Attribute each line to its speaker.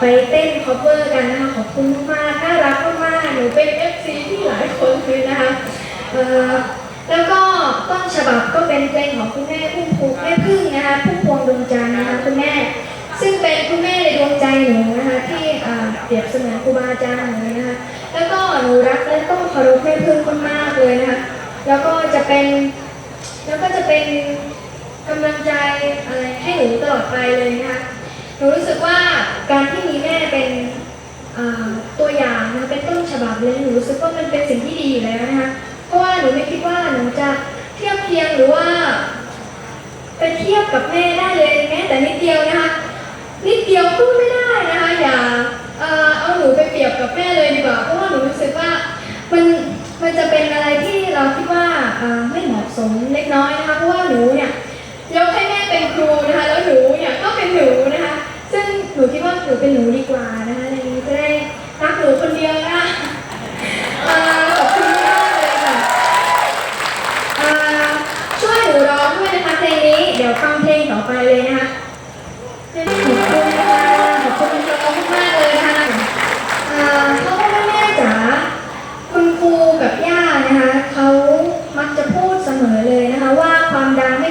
Speaker 1: ไปเต้น cover กันนะคะขอบคุณมากน่ารักมากๆหนูเป็น FC ที่หลายคนเลยนะคะเอ่อแล้วก็ต้นฉบับก็เป็นเพลงของคุณแม่พุ่มพวงแม่พึ่งนะคะพุ่มพวงดวงจันทร์นะคะคุณแม่ ซึ่งเป็นคุณแม่ในดวงใจหนูนะคะที่เปรียบเสมือนครูบาอาจารย์หนูนะคะแล้วก็หนูรักและก็เคารพแม่พึ่งมากๆเลยนะคะแล้วก็จะเป็นแล้วก็จะเป็นกำลังใจอะไรให้หนูตลอดไปเลยนะคะหนูรู้สึกว่าการที่ หรือว่า ไปเทียบกับแม่ได้เลยแม้แต่นิดเดียวนะคะ นิดเดียวก็ไม่ได้นะคะ อย่าเออเอาหนูไปเปรียบกับแม่เลยดีกว่า เพราะว่าหนูรู้สึกว่ามันมันจะเป็นอะไรที่เราคิดว่าไม่เหมาะสมเล็กน้อยนะคะ เพราะว่าหนูเนี่ยยกให้แม่เป็นครูนะคะ แล้วหนูเนี่ยก็เป็นหนูนะคะ ซึ่งหนูคิดว่าหนูเป็นหนูดีกว่านะคะในแยวฟังเพลงต่อไปเลย